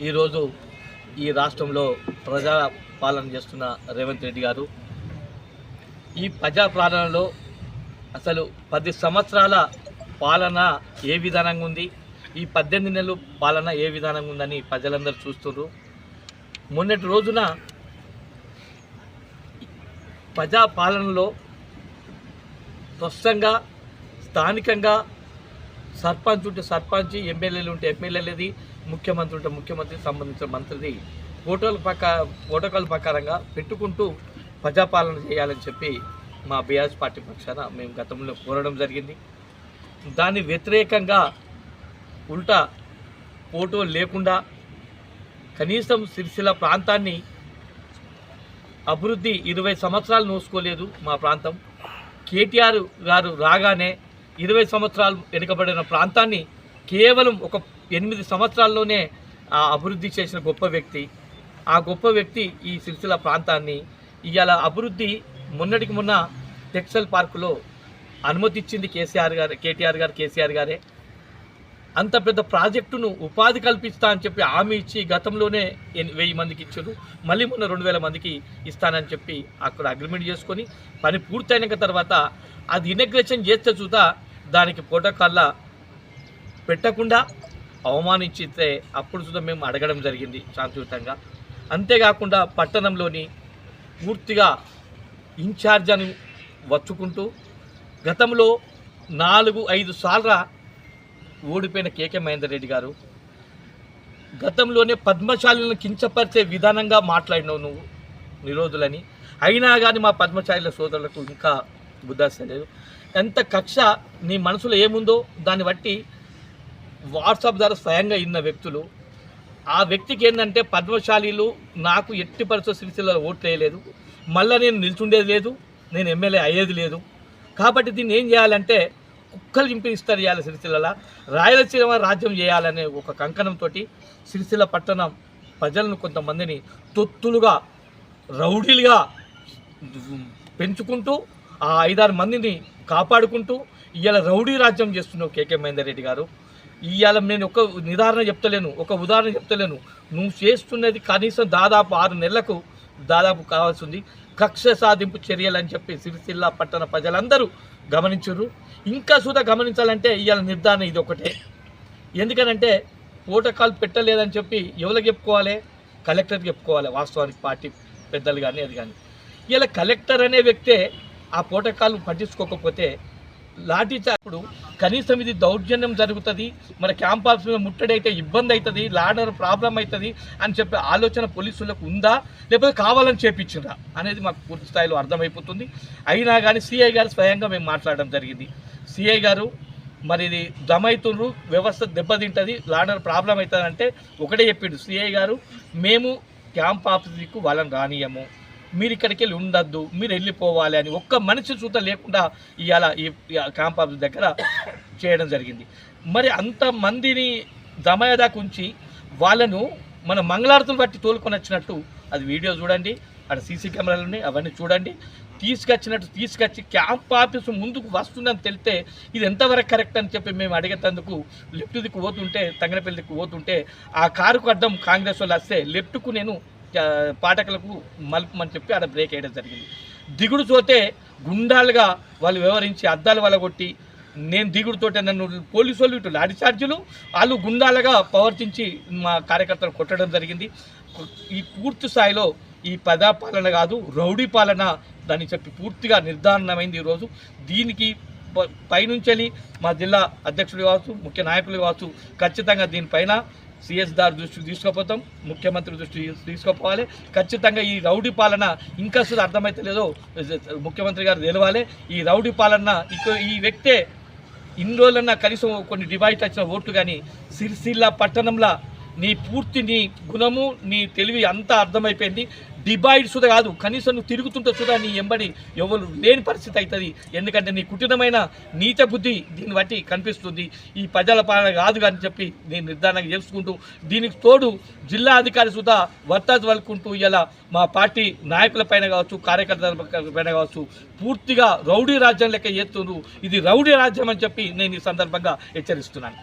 ఈరోజు ఈ రాష్ట్రంలో ప్రజా పాలన చేస్తున్న రేవంత్ రెడ్డి గారు ఈ ప్రజా పాలనలో అసలు పది సంవత్సరాల పాలన ఏ విధానంగా ఉంది? ఈ పద్దెనిమిది నెలలు పాలన ఏ విధానంగా ఉందని ప్రజలందరూ చూస్తున్నారు మొన్నటి రోజున ప్రజా పాలనలో స్పష్టంగా స్థానికంగా సర్పంచ్ ఉంటే సర్పంచ్ ఎమ్మెల్యేలు ఉంటే ఎమ్మెల్యేలది ముఖ్యమంత్రి ఉంటే ముఖ్యమంత్రికి సంబంధించిన మంత్రిది. ఫోటోల ప్రకా ప్రోటోకాల్ ప్రకారంగా పెట్టుకుంటూ ప్రజాపాలన చేయాలని చెప్పి మా బీఆర్ఎస్ పార్టీ పక్షాన మేము గతంలో కోరడం జరిగింది. దాని వ్యతిరేకంగా ఉల్టా ఫోటో లేకుండా కనీసం సిరిసిల్ల ప్రాంతాన్ని అభివృద్ధి ఇరవై సంవత్సరాలు నోసుకోలేదు మా ప్రాంతం. కేటీఆర్ గారు రాగానే ఇరవై సంవత్సరాలు వెనుకబడిన ప్రాంతాన్ని కేవలం ఒక ఎనిమిది సంవత్సరాల్లోనే అభివృద్ధి చేసిన గొప్ప వ్యక్తి. ఆ గొప్ప వ్యక్తి ఈ సిరిసిల్ల ప్రాంతాన్ని ఇవాళ అభివృద్ధి మొన్నటికి మొన్న టెక్స్టైల్ పార్కులో అనుమతిచ్చింది కేసీఆర్ గారు కేటీఆర్ గారు కేసీఆర్ గారే. అంత పెద్ద ప్రాజెక్టును ఉపాధి కల్పిస్తా అని చెప్పి హామీ ఇచ్చి గతంలోనే వెయ్యి మందికి ఇచ్చారు. మళ్ళీ మొన్న రెండు వేల మందికి ఇస్తానని చెప్పి అక్కడ అగ్రిమెంట్ చేసుకొని పని పూర్తయినాక తర్వాత అది ఇనగ్రేషన్ చేస్తే చూతా దానికి ప్రోటోకాల్లా పెట్టకుండా అవమానించితే అప్పుడు చూద్దాం మేము అడగడం జరిగింది శాంతియుతంగా. అంతేకాకుండా పట్టణంలోని పూర్తిగా ఇన్ఛార్జ్ అని వచ్చుకుంటూ గతంలో నాలుగు ఐదు సార్ల ఓడిపోయిన కేకే మహేందర్ రెడ్డి గారు గతంలోనే పద్మశాలను కించపరిచే విధానంగా మాట్లాడినావు నువ్వు నిరోధులని. అయినా కానీ మా పద్మశాలిల సోదరులకు ఇంకా బుద్ధాస్తలేదు ఎంత కక్ష నీ మనసులో ఏముందో దాన్ని బట్టి వాట్సాప్ ద్వారా స్వయంగా ఇన్న వ్యక్తులు. ఆ వ్యక్తికి ఏంటంటే పద్మశాలీలు నాకు ఎట్టి పరిస్థితి సిరిసిల్ల ఓట్లు వేయలేదు. మళ్ళీ నేను నిల్చుండేది లేదు. నేను ఎమ్మెల్యే అయ్యేది లేదు. కాబట్టి దీన్ని ఏం చేయాలంటే కుక్కలు చింపిస్తారు చేయాలి సిరిసిల్ల రాయలసీమ రాజ్యం చేయాలనే ఒక కంకణంతో సిరిసిల్ల పట్టణం ప్రజలను కొంతమందిని తొత్తులుగా రౌడీలుగా పెంచుకుంటూ ఆ ఐదారు మందిని కాపాడుకుంటూ ఇవాళ రౌడీ రాజ్యం చేస్తున్నావు కేకే మహేందర్ రెడ్డి గారు. ఇవాళ నేను ఒక నిదారణ చెప్తలేను ఒక ఉదాహరణ చెప్తలేను. నువ్వు చేస్తున్నది కనీసం దాదాపు ఆరు నెలలకు దాదాపు కావాల్సింది కక్ష సాధింపు చర్యలు అని చెప్పి సిరిసిల్ల పట్టణ ప్రజలందరూ గమనించరు ఇంకా సుధా గమనించాలంటే ఇవాళ నిర్ధారణ ఇది ఒకటే. ఎందుకనంటే ఓటకాలు పెట్టలేదని చెప్పి ఎవరికి చెప్పుకోవాలి? కలెక్టర్ చెప్పుకోవాలి వాస్తవానికి పార్టీ పెద్దలు కానీ అది కానీ. ఇలా కలెక్టర్ అనే వ్యక్తే ఆ ప్రోటోకాల్ పట్టించుకోకపోతే లాఠీ చాప్పుడు కనీసం ఇది దౌర్జన్యం జరుగుతుంది మన క్యాంపస్ మీద మీద ముట్టడైతే ఇబ్బంది అవుతుంది లాడర్ ప్రాబ్లం అవుతుంది అని చెప్పే ఆలోచన పోలీసులకు ఉందా? లేకపోతే కావాలని చేపించిందా అనేది మాకు పూర్తి స్థాయిలో అర్థమైపోతుంది. అయినా కానీ సిఐ గారు స్వయంగా మేము మాట్లాడడం జరిగింది. సిఐ గారు మరి ఇది జమైతుండ్రు వ్యవస్థ దెబ్బతింటుంది లాడర్ ప్రాబ్లం అవుతుంది అంటే ఒకటే చెప్పిండు సిఐ గారు మేము క్యాంప్ ఆఫీస్కు వాళ్ళని రానియము. మీరు ఇక్కడికి వెళ్ళి ఉండద్దు మీరు వెళ్ళిపోవాలి అని ఒక్క మనిషి చూత లేకుండా ఇవాళ ఈ క్యాంప్ ఆఫీస్ దగ్గర చేయడం జరిగింది. మరి అంతమందిని దమయదాకు ఉంచి వాళ్ళను మన మంగళారతులు బట్టి తోలుకొని వచ్చినట్టు అది వీడియో చూడండి అక్కడ సీసీ కెమెరాలు ఉన్నాయి అవన్నీ చూడండి. తీసుకొచ్చినట్టు తీసుకొచ్చి క్యాంప్ ఆఫీసు ముందుకు వస్తుందని తెలితే ఇది ఎంతవరకు కరెక్ట్ అని చెప్పి మేము అడిగేటందుకు లెఫ్ట్ దిక్కు పోతుంటే తంగనపల్లి దిక్కు పోతుంటే ఆ కారుకు అడ్డం కాంగ్రెస్ వాళ్ళు వస్తే లెఫ్ట్కు నేను పాఠకులకు మలుపమని చెప్పి ఆడ బ్రేక్ వేయడం జరిగింది. దిగుడు చోతే గుండాలుగా వాళ్ళు వ్యవహరించి అద్దాలు వలగొట్టి నేను దిగుడుతోటే నన్ను పోలీసు వాళ్ళు ఇటు లాఠీ చార్జీలు వాళ్ళు గుండాలుగా ప్రవర్తించి మా కార్యకర్తలు కొట్టడం జరిగింది. ఈ పూర్తి స్థాయిలో ఈ పదా పాలన కాదు రౌడీ పాలన దాన్ని చెప్పి పూర్తిగా నిర్ధారణమైంది ఈరోజు. దీనికి పైనుంచి మా జిల్లా అధ్యక్షుడు కావచ్చు ముఖ్య నాయకులు కావచ్చు ఖచ్చితంగా దీనిపైన సిఎస్ దారి దృష్టికి తీసుకుపోతాం ముఖ్యమంత్రి దృష్టికి తీసుకుపోవాలి. ఖచ్చితంగా ఈ రౌడీ పాలన ఇంకా అసలు అర్థమైతే లేదో ముఖ్యమంత్రి గారు తెలవాలి. ఈ రౌడీ పాలన ఈ వ్యక్తే ఇన్ని రోజులన్నా కనీసం కొన్ని డివైట్ వచ్చిన ఓట్లు కానీ సిరిసిల్ల పట్టణంలో నీ పూర్తి నీ గుణము నీ తెలివి అంతా అర్థమైపోయింది. డిబాయిడ్ సుధా కాదు కనీసం నువ్వు తిరుగుతుంటే సుధా నీ ఎంబడి ఎవరు లేని పరిస్థితి అవుతుంది ఎందుకంటే నీ కుటుంబమైన నీచ బుద్ధి దీన్ని బట్టి కనిపిస్తుంది. ఈ ప్రజల పాలన కాదు అని చెప్పి నేను నిర్ధారణ చేసుకుంటూ దీనికి తోడు జిల్లా అధికారి సుధా వర్తాజ్ వలుకుంటూ ఇలా మా పార్టీ నాయకుల పైన కావచ్చు కార్యకర్తల పైన కావచ్చు పూర్తిగా రౌడీ రాజ్యం లెక్క చేస్తుండ్రు. ఇది రౌడీ రాజ్యం అని చెప్పి నేను ఈ సందర్భంగా హెచ్చరిస్తున్నాను.